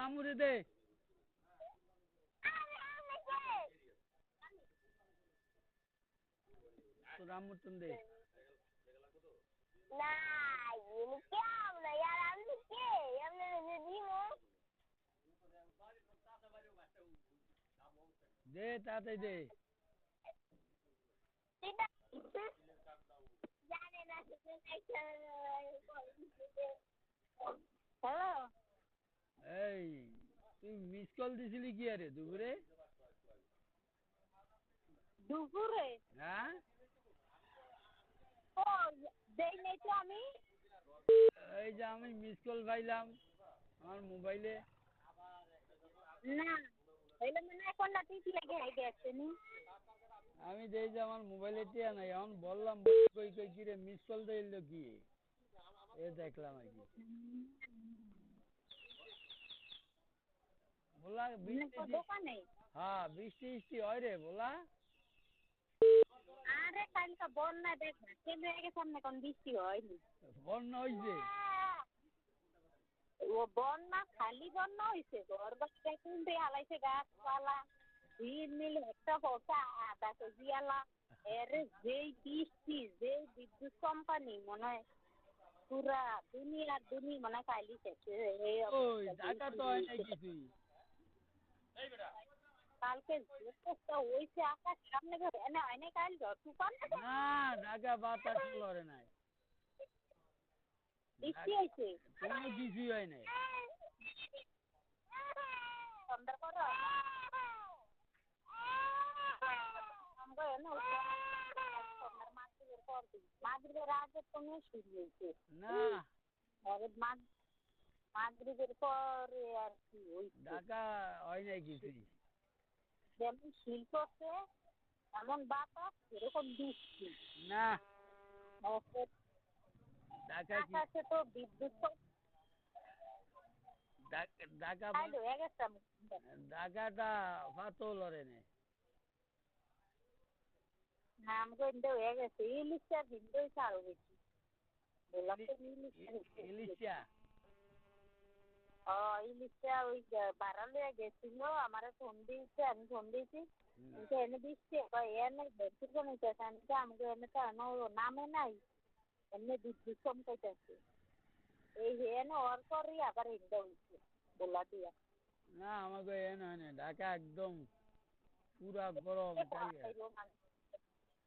তোর আম্মুরে দে আরে আপনি কে তোর আম্মুর তুমি দে না ইনি কে আমরা यार আপনি কে আপনি যদি মো দে তাড়াতাড়ি দে সেটা জানে না হ্যালো এই তুই মিস কল দিছিলি কি আরে দুপুরে? দুপুরে? হ্যাঁ? ও দেই নাই তো আমি। এই যে আমি মিস কল পাইলাম আমার মোবাইলে না হইলে মনে লাগে গেছে নি আমি দেই যে আমার মোবাইলে টিয়া নাই এখন বললাম কই কই কি রে মিস কল দিল কি? এ দেখলাম আর কি। বৃষ্টি দোকানে। হ্যাঁ বৃষ্টি বৃষ্টি হয় রে বলা আরে কালকে বন্যা দেখ কেন্দ্র আগে সামনে কোন বৃষ্টি হয়নি। বন্যা হইছে? ও বন্যা খালি বন্যা হয়েছে ঘর বাচ্চা কিন্তু হালাইছে গাছপালা ভিড় মিল একটা আধা কেজি আলা। এর যেই বৃষ্টি যেই বিদ্যুৎ কোম্পানি মনে হয় পুরা দুনিয়ার দুনি মনে খালি শেষে এই ওই অবস্থা, ঢাকা তো হয় নাই কিছুই কালকে যে অবস্থা হয়েছে আকাশ সামনে ঘরে এনে হয় নাই কাল ঝড় তুফান? না ঢাকা বাতাস লড়ে নাই। বৃষ্টি হয়েছে কোনো কিছুই হয় নাই। এনে সন্ধ্যার মাগরিবের আগে তো মেয়ে শুরু হয়েছে না। আর মাগ মাগরিবের পরে আর কি হয়েছে ঢাকা হয় নাই কিছুই যেমন এমন বাতাস এরকম বৃষ্টি। না। আকাশে তো বিদ্যুৎ ঢাকা ঢাকাটা নাম গন্ধ হয়ে গেছে ইলিশটা ভিন্ন হয়েছে বেশি। বললাম তো ইলিশটা? ইলিশা ও ইলিশটা ওই বাড়ালে গেছিল আমার ফোন দিয়েছে আমি ফোন দিয়েছি কিন্তু এনে দিচ্ছে এনে বেশির জন্য আমি তো আমাকে এনে তো এনে নামে নাই। এমনি বিদ্যুৎ চমকাইতেছে এই এনে ওর পরই আবার এনটা হয়েছে বলা দিয়া। না আমাকে এ নয় না ঢাকা একদম পুরা গরম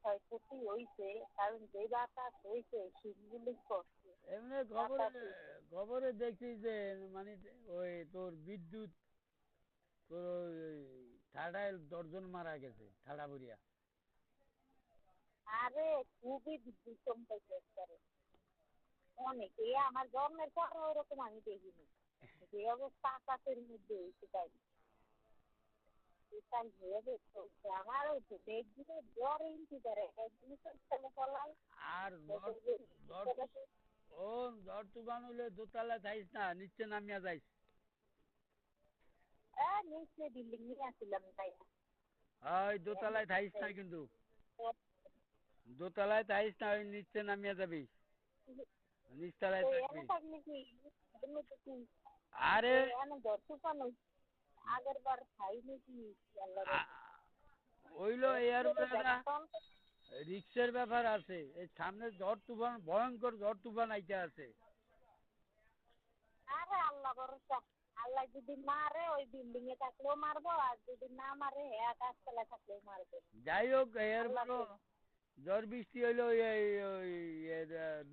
ক্ষয়ক্ষতি হয়েছে কারণ যে বাতাস হয়েছে শীতগুলি করছে এমনি খবরে খবরে দেখছি যে মানে ওই তোর বিদ্যুৎ তোর ওই ঠাডায় দশজন মারা গেছে ঠাডা বুড়িয়া আরে খুবই বিদ্যুৎ চমকাইছে একবারে। অনেক। এ আমার জন্মের পর ওরকম আমি দেখিনি। যে অবস্থা আকাশের মধ্যে হয়েছে তাই। তাই ভেবে চলছে আমার ওই তো দেখছিলে জ্বর এনছি তারে একদিন চলে চলাই আর তুফান হলে দোতলা যাইস না নিচে নামিয়া যাইস হ্যাঁ নিচে বিল্ডিং নিয়ে আসছিলাম তাই ওই দোতলায় না কিন্তু। দোতলায় না ওই নিচে নামিয়া যাবি। নিচতলায় থাকবি আরে এনে জ্বর আগের বার খাই নাকি আল্লাহ এর রিক্সের ব্যাপার আছে। এই সামনে ঝড় তুফান ভয়ঙ্কর ঝড় তুফান আইতে আছে। আল্লাহ ভরসা আল্লাহ যদি মারে ওই বিল্ডিং এ থাকলেও মারবো আর যদি না মারে হে গাছতলা থাকলেও মারবে যাই হোক এর ঝড় বৃষ্টি হইল ওই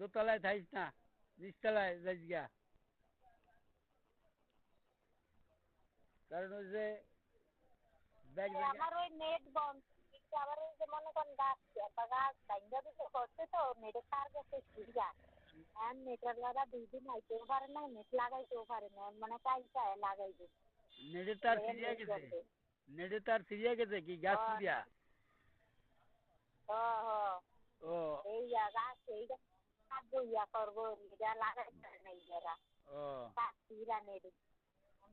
দোতলায় থাইস না নিচতলায় যাইস গা কারণ হচ্ছে আমার ওই নেট বন্ধ। আবার ওই যে মনে করেন গাছ গাছ ভাঙ্গা দিতে করছে তো নেটে কার গেছে আর নেটের লাগা দুই দিন আইতেও পারে না নেট লাগাইতেও পারে না মানে কাইটা লাগাইবে নেটে তার সিরিয়া গেছে। নেটে তার সিরিয়া গেছে কি হ্যাঁ। সিরিয়া হ হ ও। এই গাছ এই গাছ ইয়া করব এটা লাগাইতে পারে না ইয়ারা ও। কাটিরা নেট।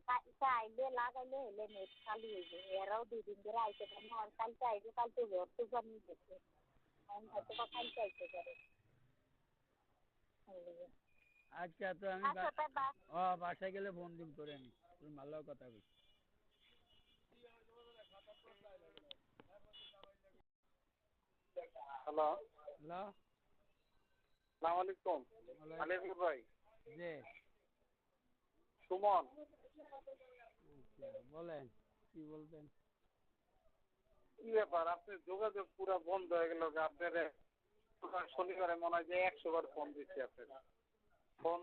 কালকে আইলে লাগাইলে হলে নেট খালি হইবে। এরাও দুই দিন ধরে আইতে পারে না আর কালকে আইবে কালকে ঘর তো জানি গেছে আমি হয়তো কালকে আইতে পারে। আচ্ছা তো আমি তাই ও বাসায় গেলে ফোন দিন করে নি তুমি ভালো কথা কই। হ্যালো। হ্যালো। সালাম আলাইকুম। আলিপুর ভাই। জি। সুমন। আচ্ছা বলেন কি বলবেন? কি ব্যাপার? আপনার যোগাযোগ পুরো বন্ধ হয়ে গেল আপনার শনিবারে মনে হয় যে একশো বার ফোন দিচ্ছি আপনার ফোন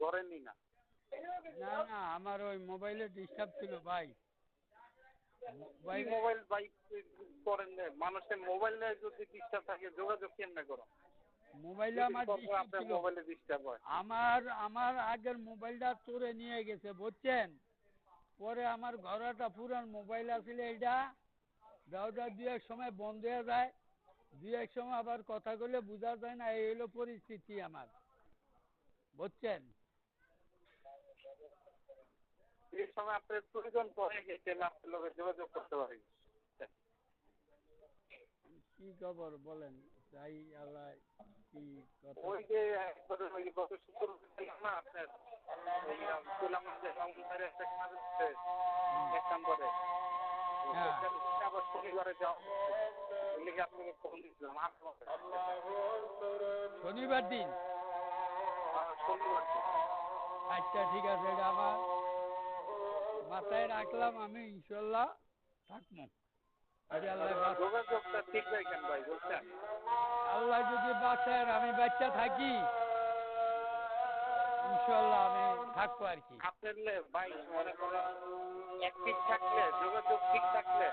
ধরেননি না? না না আমার ওই মোবাইলে ডিস্টার্ব ছিল ভাই। মোবাইল করেন মানুষের মোবাইলে যদি ডিস্টার্ব থাকে যোগাযোগ কেমনে করো? মোবাইলে আমার মোবাইলে ডিস্টার্ব হয়। আমার আমার আগের মোবাইলটা চোরে নিয়ে গেছে বুঝছেন? পরে আমার ঘরেটা পুরান মোবাইল আছিল এইটা দাওটা দু এক সময় বন্ধ হয়ে যায়। দু এক সময় আবার কথা বলে বোঝা যায় না এই হলো পরিস্থিতি আমার। বুঝছেন? এই সময় আপনার প্রয়োজন পড়ে আপনার লোকের যোগাযোগ করতে পারি। কি খবর বলেন? তাই আল্লাহ কি কথা। ওই যে একবারে ওই গত শুক্রবার না আপনার ওই যে সংসারে একটা কাজ হচ্ছে এক নম্বরে। আবার শনিবারে যাও লিখে আপনাকে ফোন দিয়েছিলাম শনিবার দিন। শনিবার দিন। আচ্ছা ঠিক আছে এটা আমার মাথায় রাখলাম আমি ইনশাল্লাহ থাকব। আল্লাহ বুঝছেন? আল্লাহ যদি বাঁচায় আমি বাচ্চা থাকি ইনশাল্লাহ আমি থাকব আর কি। আপনার ভাই মনে করেন অ্যাক্টিভ থাকলে যোগাযোগ ঠিক থাকলে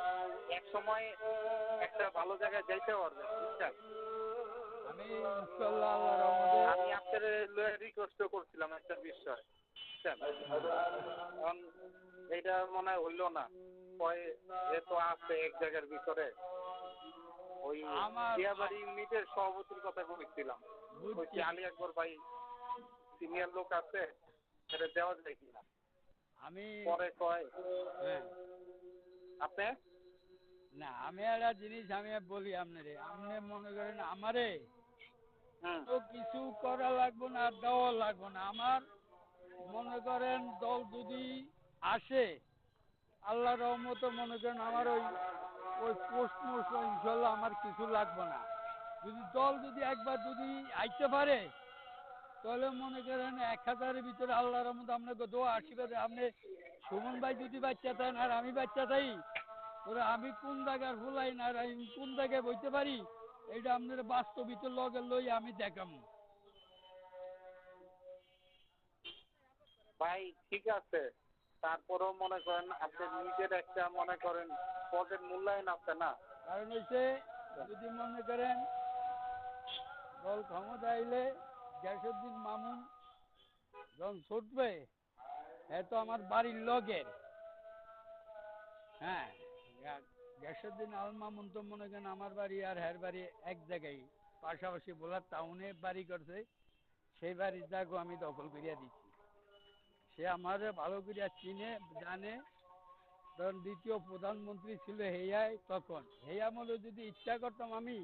এক সময় একটা ভালো জায়গায় যাইতে পারবেন বুঝছেন? আমি রহমতে আমি আপনার রিকোয়েস্ট করছিলাম একটা বিষয় বুঝছেন? এখন এইটা মনে হইল না। কয় এ তো আছে এক জায়গার ভিতরে। ওই দিয়াবাড়ি ইউনিটের সভাপতির কথা বলেছিলাম। বলছি আলী আকবর ভাই সিনিয়র লোক আছে সেটা দেওয়া যায় কিনা? আমি পরে কয় হ্যাঁ। আপনি? না আমি একটা জিনিস আমি বলি আপনারে আপনি মনে করেন আমারে তো কিছু করা লাগবে না দেওয়া লাগবে না। আমার মনে করেন দল যদি আসে আল্লাহ রহমতে মনে করেন আমার ওই ওই পোস্ট মোস্ট ইনশাল্লাহ আমার কিছু লাগবে না। যদি দল যদি একবার যদি আইতে পারে তাহলে মনে করেন এক হাজারের ভিতরে আল্লাহ রহমত আপনাকে দোয়া আশীর্বাদে আপনি সুমন ভাই যদি বাচ্চা থাকেন আর আমি বাচ্চা থাই তাহলে আমি কোন জায়গার ফুলাই না আমি কোন জায়গায় বইতে পারি? এটা আপনার বাস্তবিত লগে লই আমি দেখাম। ভাই ঠিক আছে। তারপরেও মনে করেন আপনি নিজের একটা মনে করেন পদের মূল্যায়ন আছে না? কারণ হচ্ছে যদি মনে করেন দল ক্ষমতা আইলে গ্যাসুদ্দিন মামুন যখন ছুটবে এ তো আমার বাড়ির লগের হ্যাঁ। মনে করেন আমার বাড়ি আর বাড়ি এক জায়গায়। পাশাপাশি টাউনে বাড়ি করছে, সেই বাড়ির আমি দখল করিয়া দিচ্ছি সে আমারে ভালো করিয়া চিনে, জানে। দ্বিতীয় প্রধানমন্ত্রী ছিল হেয়াই তখন। হেই আমলে যদি ইচ্ছা করতাম আমি,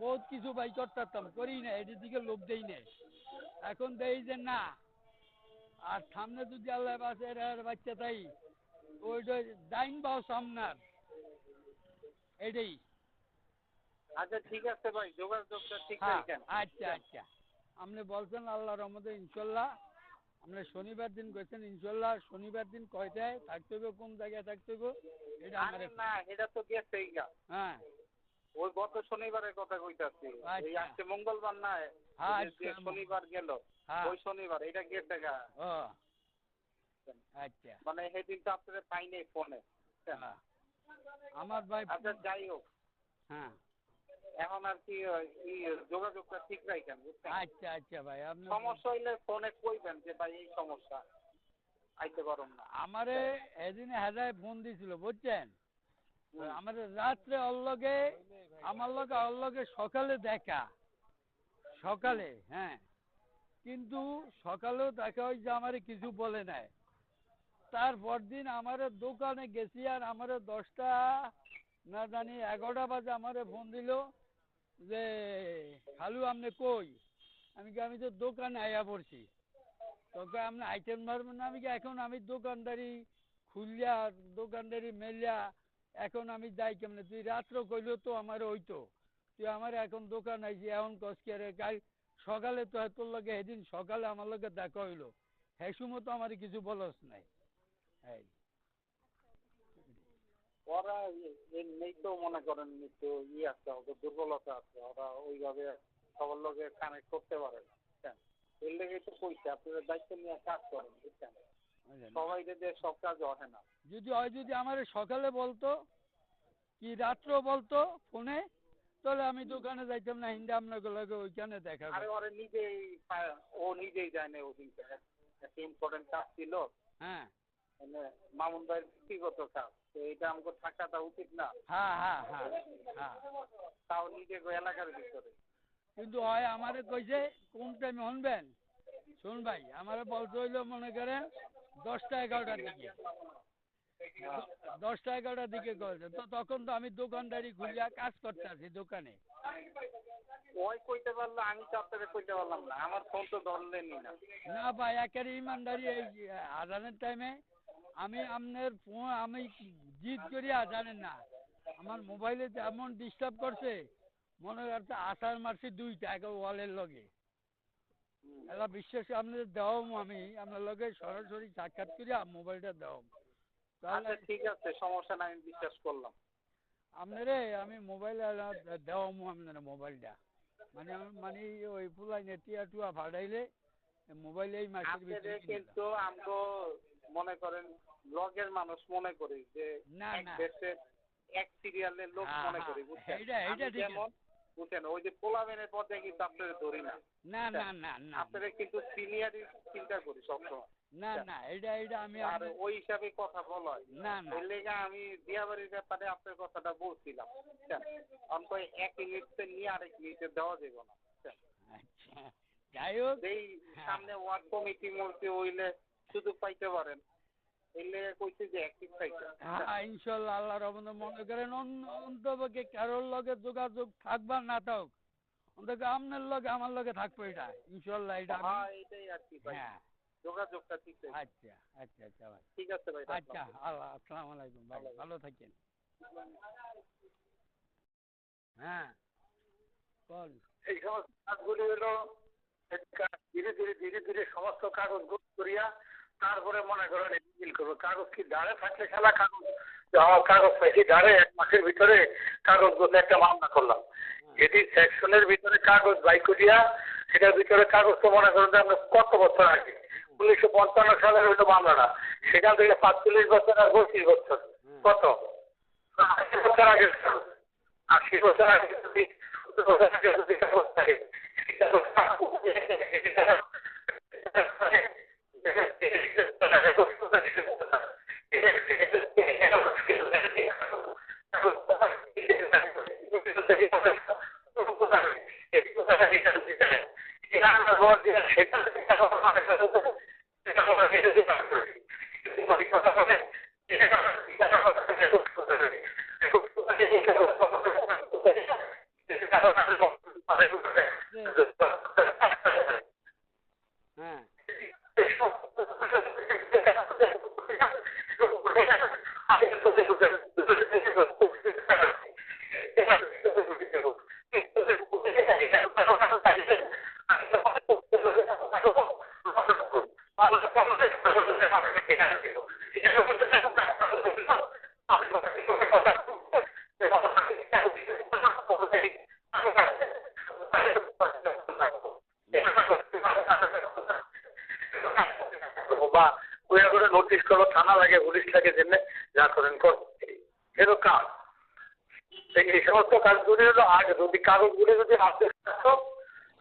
বহুত কিছু বাই করতাম, করি না এটির দিকে লোভ দেই না এখন দেই যে না, আর সামনে যদি আল্লাহ বাচ্চা তাই ওইটা ডাইন বাও সামনার। এটাই। আচ্ছা ঠিক আছে ভাই যোগাযোগটা ঠিক হ্যাঁ রাখেন। আচ্ছা আচ্ছা। আপনি বলছেন আল্লাহ রহমতে ইনশাল্লাহ আপনি শনিবার দিন গেছেন ইনশাল্লাহ শনিবার দিন কয়টায় থাকতে হবে কোন জায়গায় থাকতে হবে এটা আমার না এটা তো গেছেই গা হ্যাঁ। ওই গত শনিবারের কথা কইতাছি। এই আচ্ছা। আজকে মঙ্গলবার না হ্যাঁ, শনিবার গেল হ্যাঁ। ওই শনিবার এটা গেছে গা। ও আচ্ছা। মানে সেদিন তো পাই নাই ফোনে। আমার ভাই আচ্ছা যাই হোক। হ্যাঁ। এখন আর কি যোগাযোগটা ঠিক রাখেন বুঝছেন? আচ্ছা আচ্ছা ভাই আপনি সমস্যা হইলে ফোনে কইবেন যে ভাই এই সমস্যা। আইতে পারুম না। আমারে এদিনে হেদায় ফোন দিছিল বুঝছেন। আমার রাত্রে অল্লগে আমার লগে অল্লগে সকালে দেখা। সকালে হ্যাঁ। কিন্তু সকালেও দেখা হয় যে আমারে কিছু বলে নাই। তারপর দিন আমার দোকানে গেছি আর আমার দশটা না জানি এগারোটা বাজে আমারে ফোন দিল যে খালু আপনি কই? আমি কি আমি তো দোকানে আয়া পড়ছি। তোকে আপনি আইটেম মারবেন না? আমি কি এখন আমি দোকানদারি খুলিয়া দোকানদারি মেলিয়া এখন আমি যাই কেমনে? তুই রাত্র কইলেও তো আমার হইতো তুই আমার এখন দোকান আইছি, এখন কসকি আরে, কাল সকালে তো তোর লগে, সেদিন সকালে আমার লগে দেখা হইল। সময় তো আমার কিছু বলস নাই। এই। ওরা এমনিই তো মনে করেন একটু আছে ওদের দুর্বলতা আছে ওরা ওইভাবে সবার লগে কানেক্ট করতে পারে না বুঝছেন? এর তো কইছে আপনারা দায়িত্ব নিয়ে কাজ করেন বুঝছেন? সবাই দিয়ে সব কাজ না। যদি হয় যদি আমার সকালে বলতো কি রাত্র বলতো ফোনে তাহলে আমি দোকানে যাইতাম না হিন্দা আপনাকে লগে ওইখানে দেখা আরে ওরে নিজেই ও নিজেই যায় না ওদিনকে একটা ইম্পর্টেন্ট কাজ ছিল। হ্যাঁ। মামুন ভাইয়ের ব্যক্তিগত কাজ তো এটা আমাকে থাকাটা উচিত না। হ্যাঁ হ্যাঁ হ্যাঁ হ্যাঁ। তাও নিজে এলাকার ভিতরে। কিন্তু হয় আমারে কইছে কোন টাইমে শুনবেন শুন ভাই আমারে বলতে হইল মনে করেন দশটা এগারোটার দিকে। দশটা এগারোটার দিকে করেছে তো তখন তো আমি দোকানদারি খুলিয়া কাজ করতে আছি দোকানে। ওই কইতে পারল আমি তো আপনাদের কইতে পারলাম না। আমার ফোন তো ধরলেনই না। না ভাই একেবারে ইমানদারি এই আজানের টাইমে আমি আপনার ফোন আমি জিদ করি আজানের না। আমার মোবাইলে এমন ডিস্টার্ব করছে মনে করছে আষাঢ় মাসে দুইটা একে ওয়ালের লগে। এলা বিশ্বাস আপনাদের দেওয়াম আমি আপনার লগে সরাসরি সাক্ষাৎ করি মোবাইলটা দেওয়াম। তাহলে আচ্ছা ঠিক আছে সমস্যা নাই আমি বিশ্বাস করলাম। আপনারে আমি মোবাইল দেওয়াম আপনার মোবাইলটা। মানে মানে ওই পুলাই নেটিয়া টুয়া ভাড়াইলে মোবাইলে এই মাসের ভিতরে কিন্তু আমগো মনে করেন ব্লগের মানুষ মনে করি যে এক এক সিরিয়ালের লোক মনে করি বুঝছেন? যেমন বুঝছেন? ওই যে পোলাবেনের কিন্তু আপনাদের ধরি না না না না না। আপনাদের কিন্তু সিনিয়রই চিন্তা করি সবসময় না না এটা এটা আমি আর ওই হিসাবে কথা বলা হয় না। না লেগে আমি দিয়াবাড়ির ব্যাপারে আপনার কথাটা বলছিলাম অন্ত এক মিনিটে নিয়ে আরেক মিনিটে দেওয়া যাবে না আচ্ছা যাই হোক। যেই হ্যাঁ। সামনে ওয়ার্ড কমিটি মধ্যে হইলে সুযোগ পাইতে পারেন। এর লেগে কইছে যে অ্যাক্টিভ পাইতে হ্যাঁ ইনশাল্লাহ আল্লাহ রহমতে মনে করেন অন্তপক্ষে কারোর লগে যোগাযোগ থাকবা না থাক অন্তত আপনার লগে আমার লগে থাকব এটা ইনশাল্লাহ এটা হ্যাঁ এটাই আর কি হ্যাঁ। যোগাযোগটা ঠিক আচ্ছা আচ্ছা আচ্ছা ভাই। ঠিক আছে ভাই আচ্ছা আল্লাহ আসসালামু আলাইকুম ভাই ভালো থাকেন। হ্যাঁ বল। এই সমস্ত কাজগুলি হলো ধীরে ধীরে ধীরে ধীরে সমস্ত কাগজ করিয়া তারপরে মনে করেন মিল করব। কাগজ কি দাঁড়ে থাকলে খেলা কাগজ? আমার কাগজ পাইছি দাঁড়ে এক মাসের ভিতরে কাগজগুলো একটা মামলা করলাম। এটি সেকশনের ভিতরে কাগজ বাই করিয়া, সেটার ভিতরে কাগজ তো মনে করেন আমরা কত বছর আগে, উনিশশো পঞ্চান্ন সালের হইল মামলাটা। সেখান থেকে পাঁচচল্লিশ বছর আর পঁচিশ বছর। কত? আশি বছর আগে। আশি বছর আগে যদি বছর আগে যদি থাকে সেটা হ্যাঁ বা ওইরা করে নোটিশ করো থানা লাগে পুলিশ লাগে জেনে যা করেন কর এরকম কাজ এই এই সমস্ত হলো আগে যদি কাগজগুলি যদি হাতে থাকতো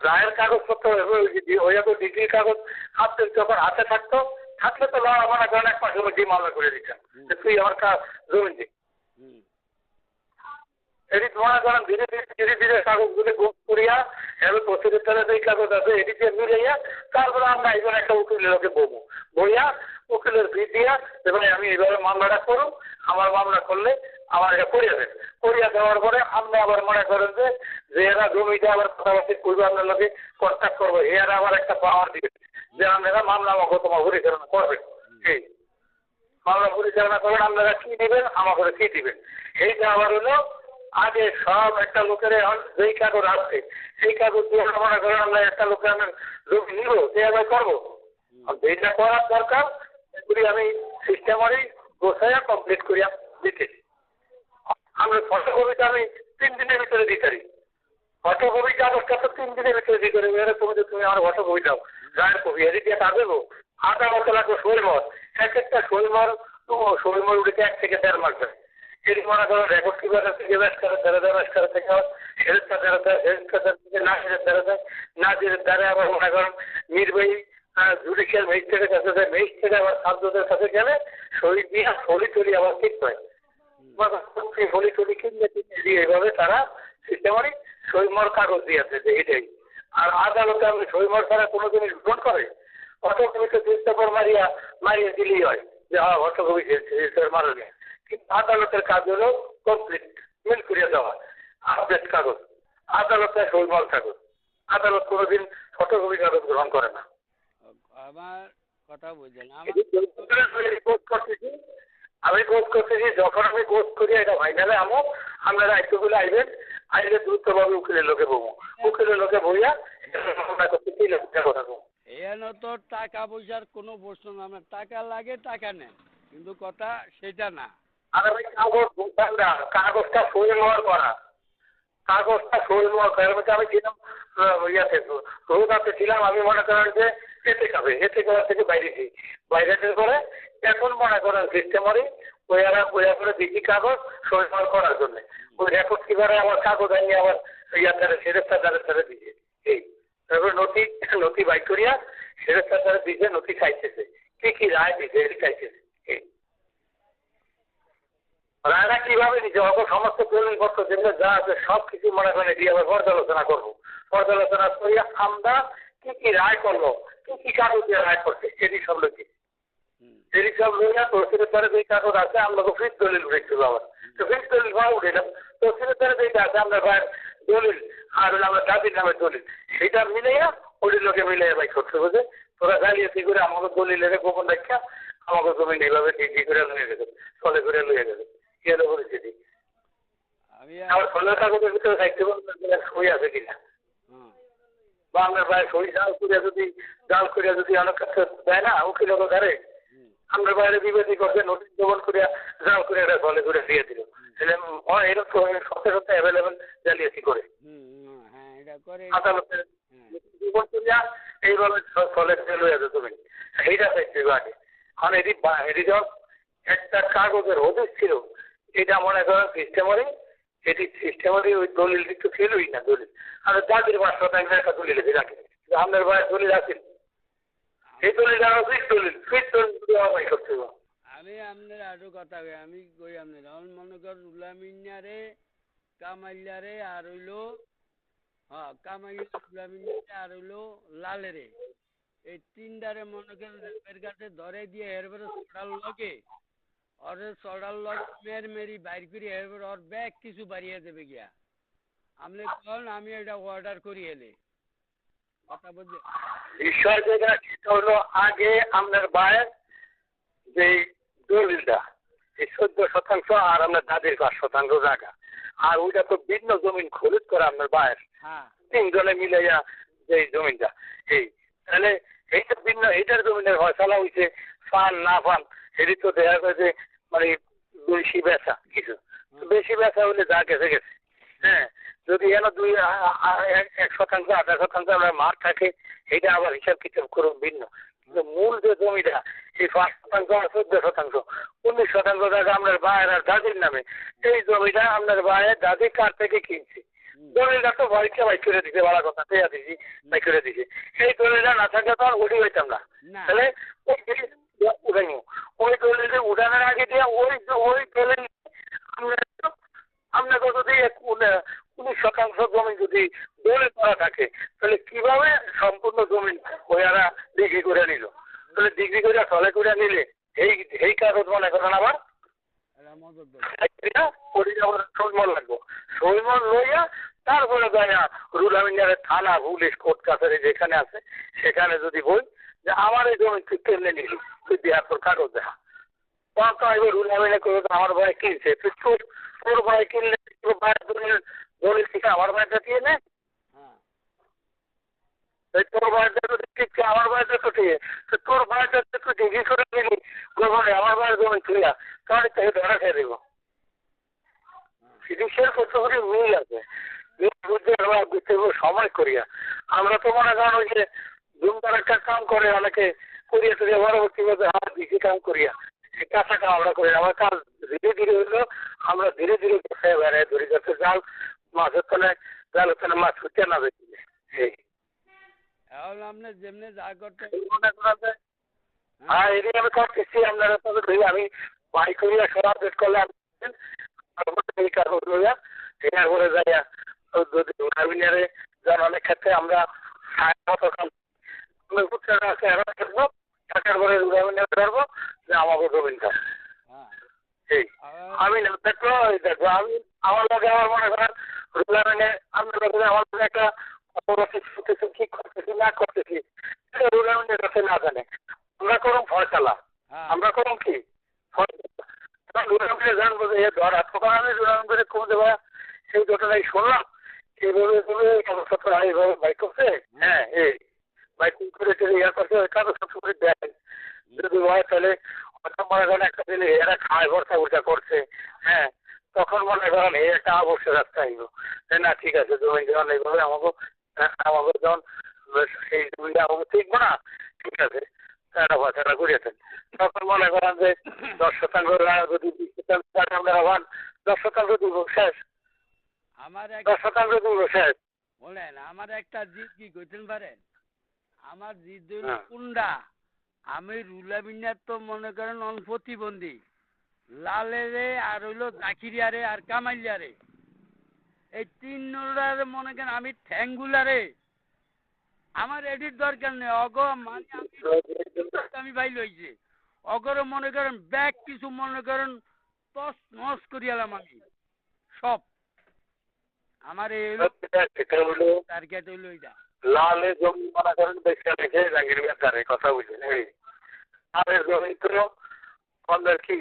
রায়ের কাগজপত্র ওই ডিগ্রির কাগজ হাতে যখন হাতে থাকতো থাকলে তো লড়া মনে করেন এক মাসের মধ্যেই মামলা করে দিতেন যে তুই আমার কা জমি দিই হুম। এটি মনে করেন ধীরে ধীরে ধীরে ধীরে কাগজগুলি গোপ করিয়া এবার প্রসিডিউর যে কাগজ আছে এটি দিয়ে মিলাইয়া তারপরে আমরা একজন একটা উকিল লোকে বমু বইয়া উকিলের ফি দিয়া এবারে আমি এইভাবে মামলাটা করুন আমার মামলা করলে আমার এটা করিয়া দেন। করিয়া দেওয়ার পরে আপনি আবার মনে করেন যে যে এরা জমিতে আবার কথাবার্তা করবে আপনার লোকে কন্ট্যাক্ট করব এরা আবার একটা পাওয়ার দিবে যে আপনারা মামলা আমাকে তোমার পরিচালনা করবেন। এই। মামলা পরিচালনা করবেন আপনারা কি দিবেন আমাকে কি দিবেন? এইটা আবার হলো আগে সব একটা লোকের যেই কাগজ আসছে সেই কাগজ দিয়ে আমরা মনে করেন আমরা একটা লোকের আমি জমি নিব সে আবার করব? যেটা করার দরকার সেগুলি আমি সিস্টেমারি গোছাইয়া কমপ্লিট করিয়া দিতেছি আমরা ফটোকপিটা আমি তিন দিনের ভিতরে দিতে পারি। ফটোকপি কাগজটা তো তিন দিনের ভিতরে দিতে পারি। এবারে তুমি যে তুমি আমার ফটোকপি দাও গায়ের কপি এর দিয়ে তা দেবো আধা মতো লাগবে শৈলমর এক একটা শৈলমর শৈলমর উঠেছে এক থেকে দেড় মাস ধরে এটি মনে করো রেকর্ড কীভাবে থেকে ব্যাস করে, দেড় দেড় ব্যাস করে থেকে হেলথটা দেড় দেয় হেলথটা থেকে না হেরে দেড় দেয় না হেরে দ্বারা আবার মনে করেন নির্বাহী জুডিশিয়াল ম্যাজিস্ট্রেটের কাছে যায় ম্যাজিস্ট্রেট আবার সাবজদের কাছে গেলে শরীর দিয়ে ফলি টলি আবার ঠিক হয় সেই ফলি টলি কিনলে কিনে এইভাবে তারা সিস্টেমারি সইমর কাগজ দিয়েছে যে এটাই। আর আদালতে আপনি সইমর ছাড়া কোনো জিনিস গ্রহণ করে? অটোকবিতে দুই মারিয়া, মারিয়ে দিলেই হয়, যে হ্যাঁ অটোকবি মারণে কিন্তু আদালতের কাজ হলো কমপ্লিট মিল করিয়ে দেওয়া আপডেট কাগজ। আদালতে সইমর কাগজ। আদালত কোনোদিন ফটোকপি কাগজ গ্রহণ করে না। আমার কথা বুঝলেন। আমার আমি বোধ করতেছি আমি বোধ করতেছি যখন আমি বোধ করি এটা ফাইনালে আমো আপনারা আইসগুলো আইবেন আইলে দ্রুতভাবে উকিলের লোকে বমো। উকিলের লোকে বইয়া এখানে তো টাকা পয়সার কোনো প্রশ্ন না আমার টাকা লাগে টাকা নেন। কিন্তু কথা সেটা না। আর আমি কাগজ কাগজটা সই নেওয়ার করা। কাগজটা করা এর আমি ছিলাম ইয়াতে রোদাতে ছিলাম আমি মনে করেন যে এতে খাবে, এতে করার থেকে বাইরেছি বাইরেতে করে এখন মনে করেন সিস্টেমারি ওয়ারা ওয়া করে দিচ্ছি কাগজ সই নেওয়ার করার জন্য। ওই রেকর্ড কীভাবে আমার কাগজ আনিয়ে আবার ইয়াতে সেরেস্তার দ্বারা দ্বারা দিচ্ছে এই, তারপরে নথি নথি বাই করিয়া সেরেস্তার দ্বারা দিচ্ছে নথি চাইতেছে কি কি রায় দিচ্ছে এটি চাইতেছে এই। রায়রা কীভাবে নিচ্ছে? অত সমস্ত দলিলপত্র যেগুলো যা আছে সব কিছু মনে করেন দিয়ে আবার পর্যালোচনা করব। পর্যালোচনা করিয়া আমরা কি কি রায় করল কি কি কাগজ দিয়ে রায় করছে? এটি সব লোকে। এটি সব লইয়া তহসিলের দ্বারা যে কাগজ আছে আমরা ফিস দলিল উঠেছিল আবার। তো ফিস দলিল ভাও উঠেলাম তহসিলের দ্বারা যেটা আছে আমরা ভাইয়ের দলিল আর আমার দাদির নামের দলিল সেটা মিলাইয়া ওই লোকে মিলাইয়া ভাই করতে বুঝে তোরা জালিয়াতি করে আমাকে দলিলের গোপন রাখা আমাকে জমি এইভাবে ডিগ্রি করে লইয়া গেছে চলে করে লইয়া গেছে। কি হলো পরিস্থিতি আমি আমার কাগজের ভিতরে থাকতে পারবেন সই আছে কিনা? বা আমরা ভাই সই জাল করে যদি জাল করে যদি অনেক কাছে দেয় না উকিল ধরে। আমরা বাইরে বিবাদী করছে নোটিশ দেবন করে জাল করে এটা ফলে করে দিয়ে দিল। তাহলে এরকম সত্যি সত্যি অ্যাভেলেবেল জালিয়াতি করে। হ্যাঁ আদালতে জীবন করিয়া এইভাবে ফলে যেত তুমি। এইটা আগে কারণ এটি এটি যখন একটা কাগজের হদিস ছিল এটা মনে করেন সিস্টেমারি এটি সিস্টেমারি ওই দলিল তো ছিলই না দলিল। আর দাদির পাঁচ শতাংশ একটা দলিল আছে রাখে আপনার ভাইয়ের দলিল আছে। এই দলিল আরও ফিট দলিল ফিট দলিল হয় করতে আমি আপনার আরও কথা আমি কই আপনার? আমার মনে কর উলামিনারে কামাইলারে আর হইল হ্যাঁ কামাইলা উলামিনারে আর হইল লালেরে। এই তিনটারে মনে করেন রেপের কাছে ধরে দিয়ে এরপরে সড়াল লগে। ওরে সড়াল লগ মের মেরি বাইর করি এরপরে ওর ব্যাগ কিছু বাড়িয়ে দেবে গিয়া। আপনি কন আমি এটা অর্ডার করি এলে। কথা বলছে বিষয় যেটা সেটা হলো আগে আপনার ভাইয়ের যে দলিলটা এই চোদ্দ শতাংশ আর আপনার দাদির পাঁচ শতাংশ জায়গা। আর ওইটা তো ভিন্ন জমিন খরিদ করে আপনার ভাইয়ের। হ্যাঁ। তিনজনে মিলাইয়া যে এই জমিনটা এই। তাহলে এইটা ভিন্ন এইটার জমিনের ফয়সালা হইছে ফান না ফান এটি তো দেখা যায় যে মানে বেশি বেচা কিছু। বেশি বেচা হলে যা গেছে গেছে। হ্যাঁ যদি এন দুই এক- শতাংশ আধা শতাংশ আপনার মার থাকে এটা আবার হিসাব কিতাব করুন ভিন্ন। কিন্তু মূল যে জমিটা এই পাঁচ শতাংশ আর চোদ্দ শতাংশ উনিশ শতাংশ জায়গা আপনার ভাইয়ের আর দাদির নামে। এই জমিটা আপনার ভাইয়ের দাদি কার থেকে কিনছে? দলিলটা তো বাড়িতে বাই করে দিতে ভালো কথা পেয়া দিছি বাই করে দিছে। সেই দলিলটা না থাকলে তো আর উঠে হইতাম না। না। তাহলে উঠাইনি ওই দলিলে উঠানোর আগে দিয়ে ওই ওই দলিল আপনাকে যদি উনিশ শতাংশ জমি যদি দলিল করা থাকে, তাহলে কীভাবে সম্পূর্ণ জমি ওয়ারা বিক্রি করে নিল? তাহলে ডিগ্রি করে তলে করে নিলে এই এই কাগজ মনে করেন আবার? সৈমল লাগবো। সৈমল লইয়া তারপরে যাইয়া রুল থানা, পুলিশ, কোর্ট, কাছারি যেখানে আছে, সেখানে যদি বই যে আমার এই জমি কেমনে নিলি? তুই দেওয়ার তোর কাগজ দেখা তখন তো এবার রুল আমিনে করবে তো আমার ভাই কিনছে। তুই তোর তোর ভাই কিনলে তোর ভাইয়ের জমির দলিল থেকে আমার ভাইটা দিয়ে নে। হ্যাঁ। এই তোর ভাইটা যদি ঠিক আমার ভাইটা তো ঠিক। তো তোর ভাইটা তো ডিগ্রি করে নিলি গোবরে আমার ভাইয়ের জমি তুইয়া তাহলে তাকে ধরা খেয়ে দেবো। চিকিৎসার কতগুলি মিল আছে। মিল বুঝতে বুঝতে সময় করিয়া। আমরা তো মনে করেন ওই যে ধুমধার একটা কাম করে অনেকে করিয়া টরিয়া পরবর্তী মধ্যে আমার বেশি কাম করিয়া সে কাঁচা কাম আমরা করি আমার কাজ ধীরে ধীরে হইল আমরা ধীরে ধীরে বসে বেড়ায় ধরে যাচ্ছে জাল মাছের তলে জালের তলে মাছ ছুটে না বেশি। সেই এখন আপনি যেমনি যা করতে মনে করেন যে হ্যাঁ আমি করতেছি আপনারা তবে ধরি আমি বাইক করিয়া সব আপডেট করলে এই এরপরে যাইয়া যদি ক্ষেত্রে আমরা সাড়ে মতো কাম ধরবো যে আমাকে হ্যাঁ আমি না দেখো এই দেখো আমি আমার লাগে আমার মনে করেন রুলামিনে আপনার আমার কাছে একটা করতেছি করতেছি না করতেছি রুলামিনের কাছে না জানে আমরা করুন ফয়সালা আমরা করুন কি রুলামিনে জানব যে ধরা তখন আমি রুলামিনের কোন দেবা সেই ঘটনাই শুনলাম এইভাবে এইভাবে এই এইভাবে বাইক করছে হ্যাঁ এই। বাইক করে টেনে ইয়া করছে করে দেয়। যদি হয় তাহলে হয়তো মনে করেন একটা দিলে এরা খায় ভর্তা উল্টা করছে। হ্যাঁ তখন মনে করেন এই একটা অবশ্যই রাস্তা আইব যে না ঠিক আছে জমি যখন এইভাবে আমাকে আমাকে যখন সেই জমিটা আমাকে ঠিকবো না ঠিক আছে একটা পয়সাটা করিয়েছেন তখন মনে করেন যে দশ শতাংশ যদি বিশ শতাংশ আমরা হন দশ শতাংশ দিব শেষ। আমার দশ শতাংশ দিব শেষ। বলেন আমার একটা জিদ কি করতেন পারেন? আমার হইল হ্যাঁ। কুন্ডা আমি রুলাবিনার তো মনে করেন অন প্রতিবন্ধী। লালেরে আর হইল জাকিরিয়ারে আর কামাইলিয়ারে এই তিন নোরারে মনে করেন আমি ঠ্যাঙ্গুলারে আমার এডিট দরকার নেই। অগ মানে আমি ভাই লইছে। অগর মনে করেন ব্যাগ কিছু মনে করেন তস নস করিয়ালাম আমি। সব। আমার এই টার্গেট হইল এইটা। লালে জমি মনে করেন বেশি রেখে জাঙ্গির ব্যাপারে কথা বুঝলেন এই লালের জমি তো আমাদের কি?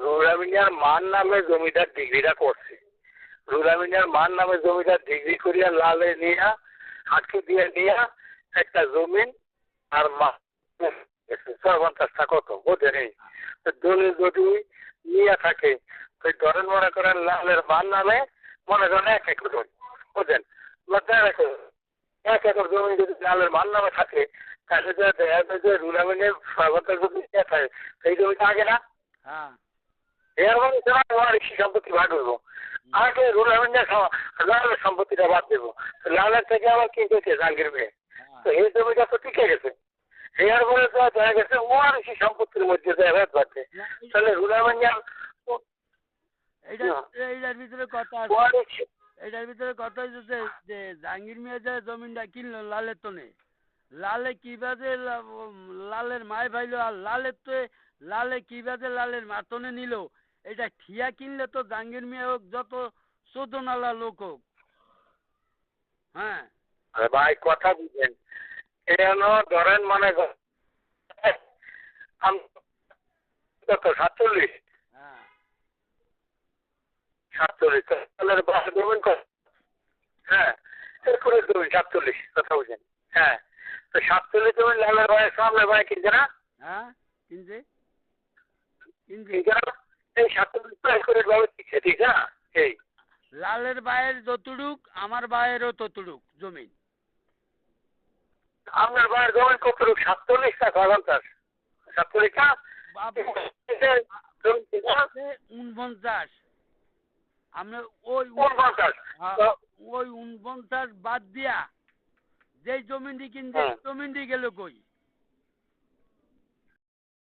রুরামিনিয়ার মান নামে জমিটার ডিগ্রিটা করছে। রুরামিনিয়ার মান নামে জমিটার ডিগ্রি করিয়া লালে নিয়া আটকে দিয়ে নিয়া একটা জমিন আর মা কত বোঝেন এই তো দলিল যদি নিয়ে থাকে, তো ধরেন মনে করেন লালের মান নামে মনে করেন এক একর জমি বুঝলেন লজ্জা এক একর জমি যদি লালের মান নামে থাকে তাহলে যে দেখা যায় যে রুলামিনের সর্বত্র যদি থাকে। সেই জমিটা আগে না? হ্যাঁ। এর মানে সেটা সম্পত্তি ভাগ হইব আগে রুলামিনের লালের সম্পত্তিটা বাদ দেবো। লালের থেকে আবার কি করছে জাহাঙ্গীর মেয়ে। হ্যাঁ। তো এই জমিটা তো টিকে গেছে। এর পরে তো দেখা গেছে ওয়ারিশি সম্পত্তির মধ্যে ভেদ বাড়ছে তাহলে রুলামিনিয়ার এইটা। এইটার ভিতরে কথা আছে। এটার ভিতরে কথা হচ্ছে যে জাহাঙ্গীর মিয়া যে জমিনটা কিনলো লালের তো নেই লালে কীভাবে লা- লালের মায় ভাইলো আর লালের তো লালে কীভাবে লালের মাতনে নিল এটা ঠিয়া কিনলে তো জাহাঙ্গীর মিয়া হোক যত চোদনালা লোক হোক। হ্যাঁ। আরে ভাই কথা বুঝেন। এন ধরেন মানে সাতচল্লিশ? হ্যাঁ। সাতচল্লিশ তাহলে বাসে দেবেন কত হ্যাঁ এরপরে দেবেন বুঝেন হ্যাঁ। তো সাতচল্লিশ লালের ভাইয়ের ভাই কিনছে না হ্যাঁ কিনছে না এই সাতচল্লিশ তো একুরেট ভাবে শিখছে ঠিক না এই। লালের বায়ের যতটুক আমার বায়েরও ততটুক জমিন। আপনার ভাইয়ের জমি কত সাতচল্লিশ না পঞ্চাশ সাতচল্লিশ না? উনপঞ্চাশ। আমরা ওই পঞ্চাশ হ্যাঁ, ওই উনপঞ্চাশ বাদ দিয়া যেই জমিনটি কিনছে জমিন জমিনটি গেল কই?